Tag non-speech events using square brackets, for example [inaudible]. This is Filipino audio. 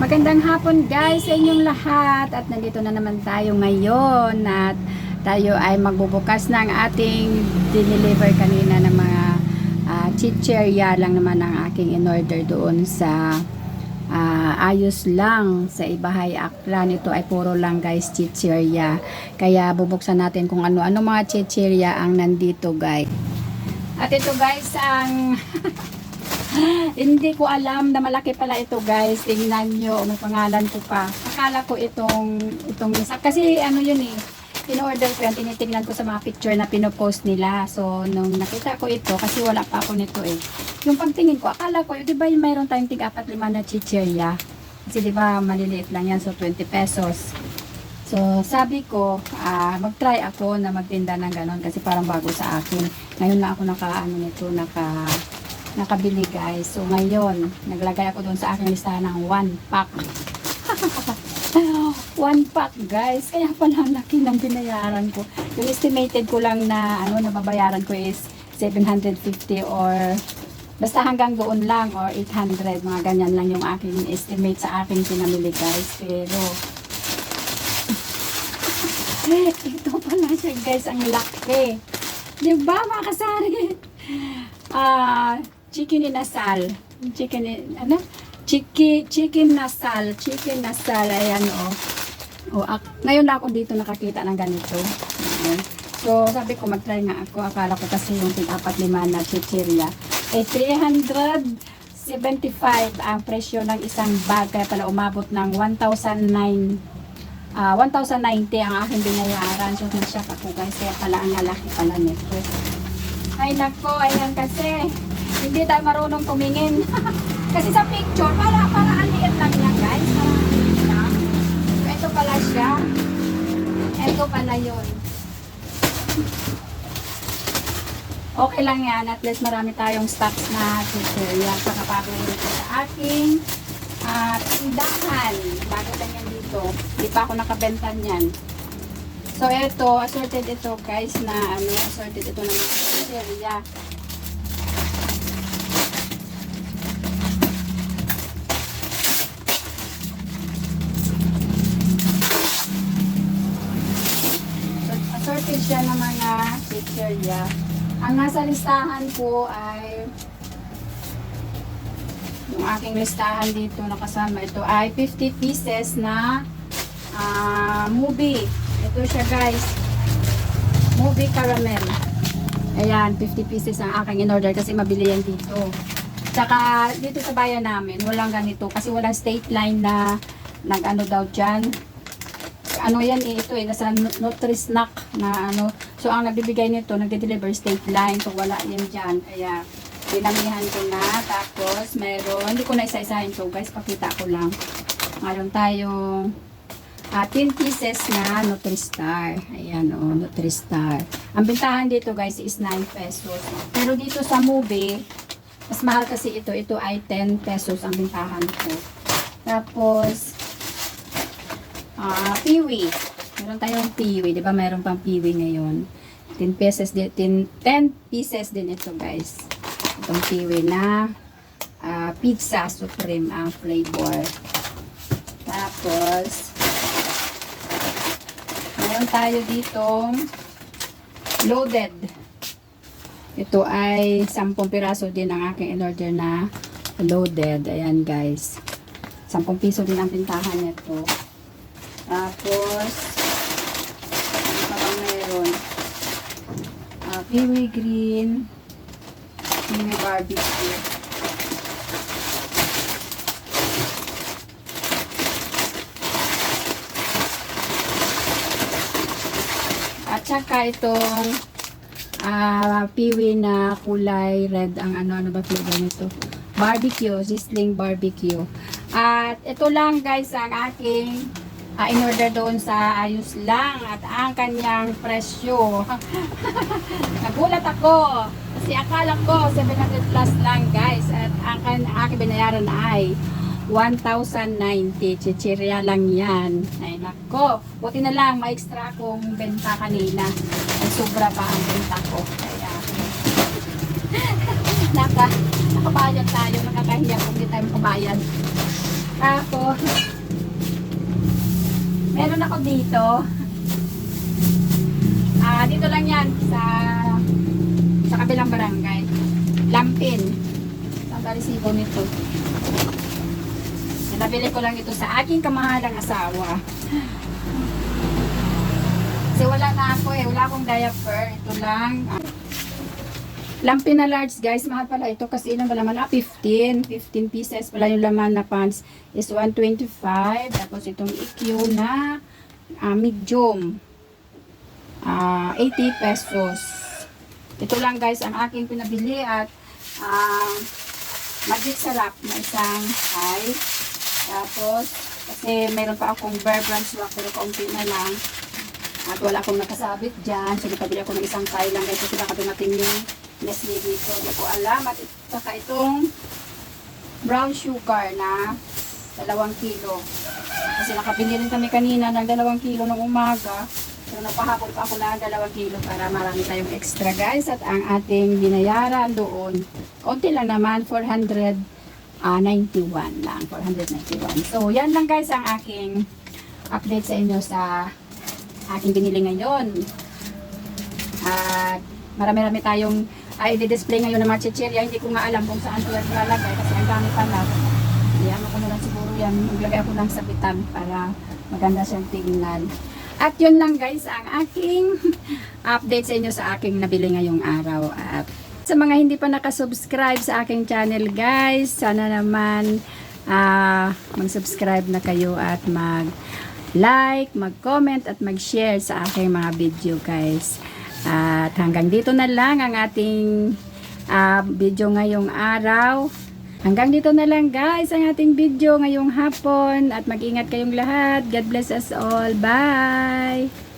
Magandang hapon guys sa inyong lahat at nandito na naman tayo ngayon at tayo ay magbubukas ng ating dineliver kanina ng mga uh, chicherya lang naman ang aking in-order doon sa ah, ayos lang sa Ibahay Aklan. Ito ay puro lang guys chicherya. Kaya bubuksan natin kung ano-ano mga chicherya ang nandito guys. At ito guys ang [laughs] [laughs] Hindi ko alam na malaki pala ito guys. Tingnan nyo, may pangalan ko pa. Akala ko itong, itong isa. Kasi ano yun eh, in-order ko yan, tinitingnan ko sa mga picture na pinopost nila. So, nung nakita ko ito, kasi wala pa ako nito eh. Yung pagtingin ko, akala ko, di ba yung mayroon tayong tig apat lima na chicherya? Kasi di ba maliliit lang yan, so 20 pesos. So, sabi ko, ah, mag-try ako na magtinda ng ganon kasi parang bago sa akin. Ngayon lang ako naka, ano nito, naka, nakabili guys. So ngayon, naglagay ako doon sa aking listahan ng one pack. [laughs] one pack guys. Kaya pala ang laki ng binayaran ko. Yung estimated ko lang na ano nababayaran ko is 750 or basta hanggang doon lang or 800 mga ganyan lang yung aking estimate sa aking pinamili guys. Pero [laughs] ito pala siya guys, ang laki. Di ba mga kasari? [laughs] Ah, chicken inasal. Chicken in, ano? Chicken, chicken nasal. Chicken nasal. Ayan, oh. Oh, ak- ngayon na ako dito nakakita ng ganito. Ayan. So, sabi ko, mag-try nga ako. Akala ko kasi yung tig-apat lima na chichirya. Eh, 375 ang presyo ng isang bag. Kaya pala umabot ng 1,009 Ah, 1,090 ang aking binayaran. So, nag-shop ako guys. Kaya pala ang lalaki pala nito. Ay nako, ayan kasi hindi tayo marunong tumingin. [laughs] kasi sa picture, para, para ang liit lang yan guys. Para ang ito pala siya. Ito pala yun. Okay lang yan. At least marami tayong stocks na chicheria. Pakapapin dito sa aking ah, tindahan. Bago lang yan dito. Di pa ako nakabenta niyan. So, ito, assorted ito guys na ano, assorted ito ng. So, assorted siya ng mga chicheria. Ang nasa listahan ko ay yung aking listahan dito nakasama ito ay 50 pieces na ah, movie. Ito siya guys. Movie caramel. Ayan, 50 pieces ang aking in-order kasi mabili yan dito. Tsaka dito sa bayan namin, walang ganito kasi walang state line na nag-ano daw dyan. Ano yan eh, ito eh, nasa nu- Nutri-Snack na ano. So ang nagbibigay nito, nagde-deliver state line. So wala yan dyan. Kaya dinamihan ko na. Tapos meron, hindi ko na isa-isahin to guys, pakita ko lang. Meron tayong ah, 10 pieces na Nutri-Star. Ayan o, oh, Nutri-Star. Ang bintahan dito guys is 9 pesos. Pero dito sa movie, mas mahal kasi ito. Ito ay 10 pesos ang bintahan ko. Tapos, ah, piwi. Meron tayong piwi. Di ba meron pang piwi ngayon? 10 pesos din. 10, 10 pieces din ito guys. Itong piwi na ah, pizza supreme ang flavor. Tapos, meron tayo ditong loaded. Ito ay 10 piraso din ang aking in-order na loaded. Ayan guys. 10 piso din ang bintahan nito. Tapos, ano pa bang meron? Ah, kiwi green. Kiwi barbecue. At saka itong ah piwi na kulay red ang ano ano ba flavor nito barbecue sizzling barbecue at ito lang guys ang aking ah, in-order doon sa ayos lang at ang kanyang presyo [laughs] nagulat ako kasi akala ko 700 plus lang guys at ang kan aking binayaran ay 1,090. Chichirya lang yan. Ay, nako. Buti na lang, may extra akong benta kanina. Ay, sobra pa ang benta ko. Kaya, [laughs] naka, nakabayad tayo. Nakakahiya kung hindi tayo makabayad. Tapos, meron ako dito. Ah, dito lang yan sa sa kabilang barangay. Lampin. Ang resibo nito. Nabili ko lang ito sa aking kamahalang asawa. Kasi wala na ako eh. Wala akong diaper. Ito lang. Lampin na large guys. Mahal pala ito kasi ilan ba laman? Ah, 15. 15 pieces pala yung laman na pants is 125. Tapos itong EQ na ah, medium. Ah, 80 pesos. Ito lang guys ang aking pinabili at ah, magic sarap na isang size. Tapos, kasi meron pa akong bear branch lock pero kaunti na lang. At wala akong nakasabit dyan. So, nakabili ako ng isang tie lang. Kasi baka dumating yung Nestle dito. Hindi ko alam. At saka itong brown sugar na dalawang kilo. Kasi nakabili rin kami kanina ng dalawang kilo ng umaga. So, napahapon pa ako na dalawang kilo para marami tayong extra guys. At ang ating binayaran doon, konti lang naman, 491 lang, 491. So, yan lang guys ang aking update sa inyo sa aking binili ngayon. At marami-rami tayong ay i-display ngayon ng mga chichirya. Hindi ko nga alam kung saan ko yan ilalagay kasi ang dami pala. Iyan ko na siguro yan. Maglagay ako ng sabitan para maganda siyang tingnan. At yun lang guys ang aking [laughs] update sa inyo sa aking nabili ngayong araw. At sa mga hindi pa nakasubscribe sa aking channel guys, sana naman ah, mag-subscribe na kayo at mag like, mag-comment at mag-share sa aking mga video guys. At hanggang dito na lang ang ating ah, video ngayong araw. Hanggang dito na lang guys ang ating video ngayong hapon at mag-ingat kayong lahat. God bless us all. Bye!